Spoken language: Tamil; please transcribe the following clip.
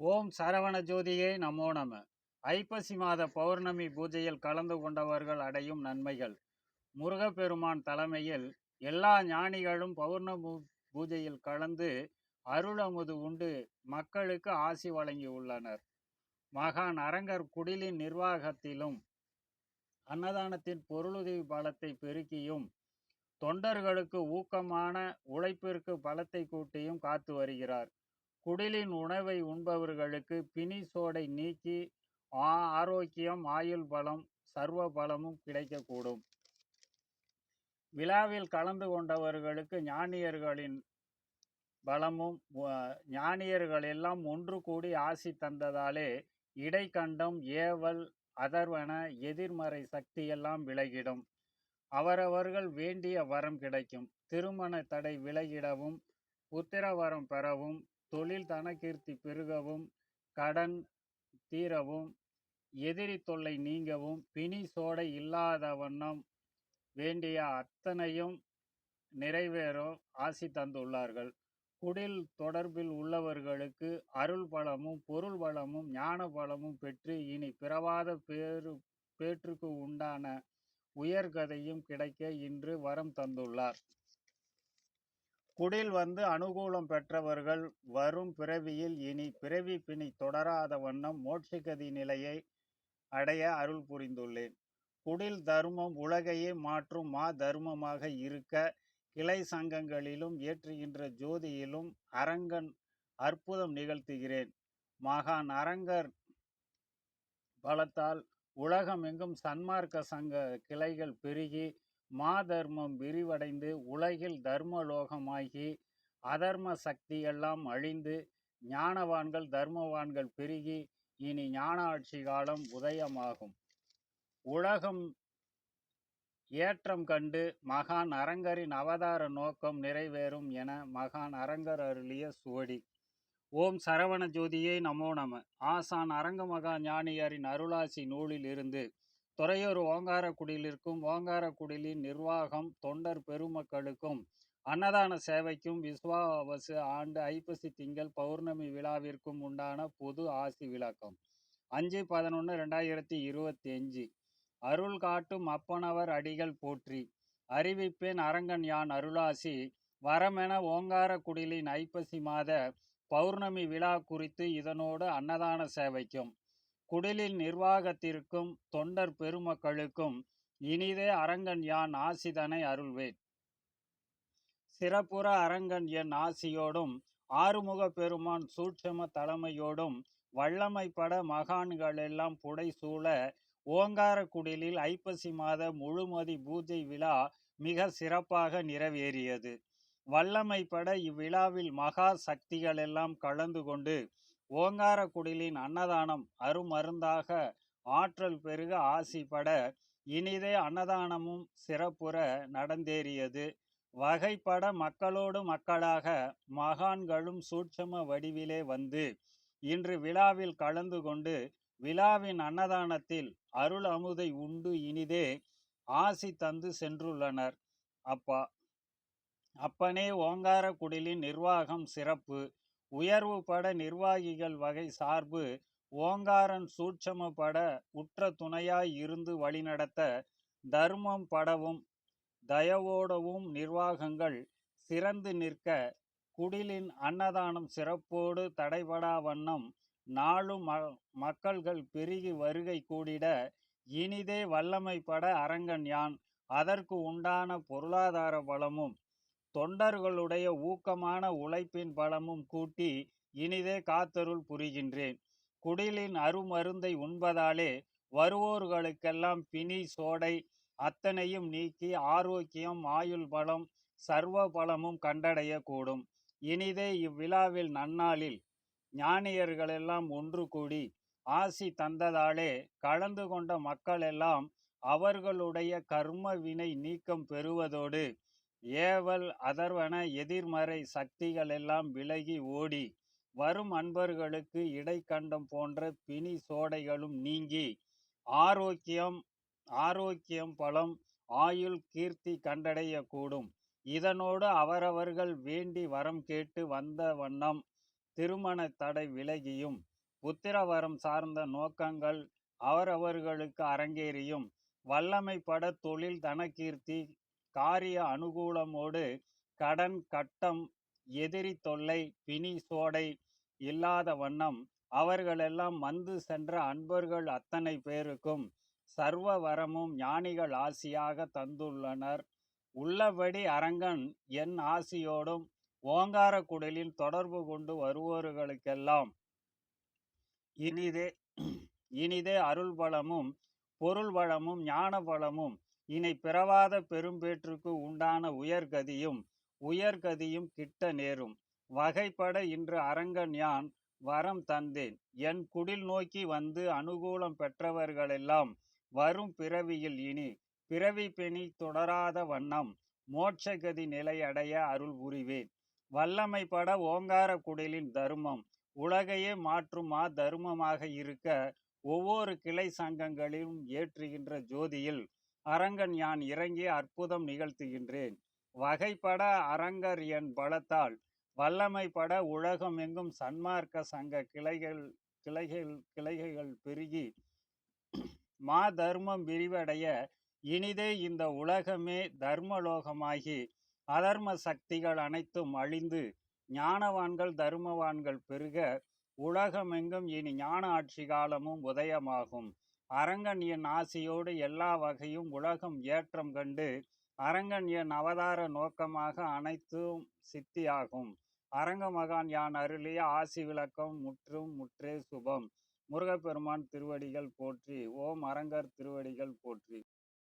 ஓம் சரவண ஜோதியே நமோ நம. ஐப்பசி மாத பௌர்ணமி பூஜையில் கலந்து கொண்டவர்கள் அடையும் நன்மைகள். முருகப்பெருமான் தலைமையில் எல்லா ஞானிகளும் பௌர்ணமி பூஜையில் கலந்து அருள் அமுது உண்டு மக்களுக்கு ஆசி வழங்கியுள்ளனர் மகான் அரங்கர் குடிலின் நிர்வாகத்திலும் அன்னதானத்தின் பொருளுதவி பலத்தை பெருக்கியும் தொண்டர்களுக்கு ஊக்கமான உழைப்பிற்கு பலத்தை கூட்டியும் காத்து வருகிறார். குடிலின் உணவை உண்பவர்களுக்கு பிணி சோடை நீக்கி ஆ- ஆரோக்கியம் ஆயுள் பலம் சர்வ பலமும் கிடைக்கக்கூடும். விழாவில் கலந்து கொண்டவர்களுக்கு ஞானியர்களின் பலமும் ஞானியர்கள் எல்லாம் ஒன்று கூடி ஆசி தந்ததாலே இடைக்கண்டம் ஏவல் அதர்வன எதிர்மறை சக்தியெல்லாம் விலகிடும். அவரவர்கள் வேண்டிய வரம் கிடைக்கும். திருமண தடை விலகிடவும் உத்திரவரம் பெறவும் தொழில் தனகீர்த்தி பெருகவும் கடன் தீரவும் எதிரி தொல்லை நீங்கவும் பிணி சோடை இல்லாத வண்ணம் வேண்டிய அத்தனையும் நிறைவேறும் ஆசி தந்துள்ளார்கள். குடில் தொடர்பில் உள்ளவர்களுக்கு அருள் பலமும் பொருள் பலமும் ஞான பலமும் பெற்று இனி பிறவாத பேரு பேற்றுக்கு உண்டான உயர்கதையும் கிடைக்க இன்று வரம் தந்துள்ளார். குடில் வந்து அனுகூலம் பெற்றவர்கள் வரும் பிறவியில் இனி பிறவி பிணி தொடராத வண்ணம் மோட்சிகதி நிலையை அடைய அருள் புரிந்துள்ளேன். குடில் தர்மம் உலகையே மாற்றும் மா தர்மமாக இருக்க கிளை சங்கங்களிலும் ஏற்றுகின்ற ஜோதியிலும் அரங்கன் அற்புதம் நிகழ்த்துகிறேன். மகான் அரங்கர் பலத்தால் உலகமெங்கும் சன்மார்க்க சங்க கிளைகள் பெருகி மா தர்மம் விரிவடைந்து உலகில் தர்மலோகமாகி அதர்ம சக்தியெல்லாம் அழிந்து ஞானவான்கள் தர்மவான்கள் பெருகி இனி ஞான ஆட்சி காலம் உதயமாகும். உலகம் ஏற்றம் கண்டு மகான் அரங்கரின் அவதார நோக்கம் நிறைவேறும் என மகான் அரங்கர் அருளிய சுவடி. ஓம் சரவண ஜோதியை நமோ நம. ஆசான் அரங்க மகா ஞானியரின் அருளாசி நூலில் இருந்து துறையூர் ஓங்காரக்குடிலிருக்கும். ஓங்காரக்குடிலின் நிர்வாகம் தொண்டர் பெருமக்களுக்கும் அன்னதான சேவைக்கும் விஸ்வாவசு ஆண்டு ஐப்பசி திங்கள் பௌர்ணமி விழாவிற்கும் உண்டான பொது ஆசி விளக்கம். அஞ்சு பதினொன்று ரெண்டாயிரத்தி இருபத்தி அஞ்சு அருள் காட்டும் அப்பனவர் அடிகள் போற்றி. அறிவிப்பேன் அரங்கன் யான் அருளாசி. வரமென ஓங்காரக்குடிலின் ஐப்பசி மாத பௌர்ணமி விழா குறித்து இதனோடு அன்னதான சேவைக்கும். குடிலின் நிர்வாகத்திற்கும் தொண்டர் பெருமக்களுக்கும் இனிதே அரங்கன் யான் ஆசிதனை அருள்வேன். சிறப்புற அரங்கன் என் ஆசியோடும் ஆறுமுக பெருமான் சூட்சம தலைமையோடும் வல்லமைப்பட மகான்களெல்லாம் புடைசூழ ஓங்கார குடிலில் ஐப்பசி மாத முழுமதி பூஜை விழா மிக சிறப்பாக நிறைவேறியது. வல்லமைப்பட இவ்விழாவில் மகா சக்திகளெல்லாம் கலந்து கொண்டு ஓங்கார குடிலின் அன்னதானம் அருமருந்தாக ஆற்றல் பெருக ஆசிப்பட இனிதே அன்னதானமும் சிறப்புற நடந்தேறியது. வகைப்பட மக்களோடு மக்களாக மகான்களும் சூட்சம வடிவிலே வந்து இன்று விழாவில் கலந்து கொண்டு விழாவின் அன்னதானத்தில் அருள் அமுதை உண்டு இனிதே ஆசி தந்து சென்றுள்ளனர். அப்பா அப்பனே ஓங்கார குடிலின் நிர்வாகம் சிறப்பு. உயர்வு பட நிர்வாகிகள் வகை சார்பு ஓங்காரன் சூட்சம பட உற்ற துணையாய் இருந்து வழிநடத்த தர்மம் படவும் தயவோடவும் நிர்வாகங்கள் சிறந்து நிற்க குடிலின் அன்னதானம் சிறப்போடு தடைபடா வண்ணம் நாளும் மக்கள்கள் பெருகி வருகை கூடிட இனிதே வல்லமைப்பட அரங்கன் யான். அதற்கு உண்டான பொருளாதார வளமும் தொண்டர்களுடைய ஊக்கமான உழைப்பின் பலமும் கூட்டி இனிதே காத்தருள் புரிகின்றேன். குடிலின் அருமருந்தை உண்பதாலே வருவோர்களுக்கெல்லாம் பிணி சோடை அத்தனையும் நீக்கி ஆரோக்கியம் ஆயுள் பலம் சர்வ பலமும் கண்டடையக்கூடும். இனிதே இவ்விழாவில் நன்னாளில் ஞானியர்களெல்லாம் ஒன்று கூடி ஆசி தந்ததாலே கலந்து கொண்ட மக்களெல்லாம் அவர்களுடைய கர்ம வினை நீக்கம் பெறுவதோடு ஏவல் அதர்வன எதிர்மறை சக்திகளெல்லாம் விலகி ஓடி வரும் அன்பர்களுக்கு இடைக்கண்டம் போன்ற பிணி சோடைகளும் நீங்கி ஆரோக்கியம் ஆரோக்கியம் பலம் ஆயுள் கீர்த்தி கண்டடையக்கூடும். இதனோடு அவரவர்கள் வேண்டி வரம் கேட்டு வந்த வண்ணம் திருமண தடை விலகியும் புத்திரவரம் சார்ந்த நோக்கங்கள் அவரவர்களுக்கு அரங்கேறியும் வல்லமைப்பட தொழில் தனக்கீர்த்தி காரிய அனுகூலமோடு கடன் கட்டம் எதிரி தொல்லை பிணி சோடை இல்லாத வண்ணம் அவர்களெல்லாம் வந்து சென்ற அன்பர்கள் அத்தனை பேருக்கும் சர்வ வரமும் ஞானிகள் ஆசியாக தந்துள்ளனர். உள்ளபடி அரங்கன் என் ஆசியோடும் ஓங்கார குடலில் தொடர்பு கொண்டு வருவோர்களுக்கெல்லாம் இனிதே இனிதே அருள் பலமும் பொருள் வளமும் ஞான பலமும் இனி பிறவாத பெரும்பேற்றுக்கு உண்டான உயர்கதியும் உயர்கதியும் கிட்ட நேரும். வகைப்பட இன்று அரங்கன் யான் வரம் தந்தேன். என் குடில் நோக்கி வந்து அனுகூலம் பெற்றவர்களெல்லாம் வரும் பிறவியில் இனி. பிறவி பெணி தொடராத வண்ணம் மோட்சகதி நிலையடைய அருள் புரிவேன். பட ஓங்கார குடிலின் தர்மம் உலகையே மாற்றுமா மா தர்மமாக இருக்க ஒவ்வொரு கிளை சங்கங்களிலும் ஏற்றுகின்ற ஜோதியில் அரங்கன் யான் இறங்கி அற்புதம் நிகழ்த்துகின்றேன். வகைப்பட அரங்கர் என் பலத்தால் வல்லமைப்பட உலகமெங்கும் சன்மார்க்க சங்க கிளைகள் கிளைகள் கிளைகள் பெருகி மா தர்மம் விரிவடைய இனிதே இந்த உலகமே தர்மலோகமாகி அதர்ம சக்திகள் அனைத்தும் அழிந்து ஞானவான்கள் தர்மவான்கள் பெருக உலகமெங்கும் இனி ஞான ஆட்சி காலமும் உதயமாகும். அரங்கன் என் ஆசியோடு எல்லா வகையும் உலகம் ஏற்றம் கண்டு அரங்கன் என் அவதார நோக்கமாக அனைத்தும் சித்தியாகும். அரங்க மகான் யான் அருளிய ஆசி விளக்கம் முற்றும் முற்றே சுபம். முருகப்பெருமான் திருவடிகள் போற்றி ஓம் அரங்கர் திருவடிகள் போற்றி.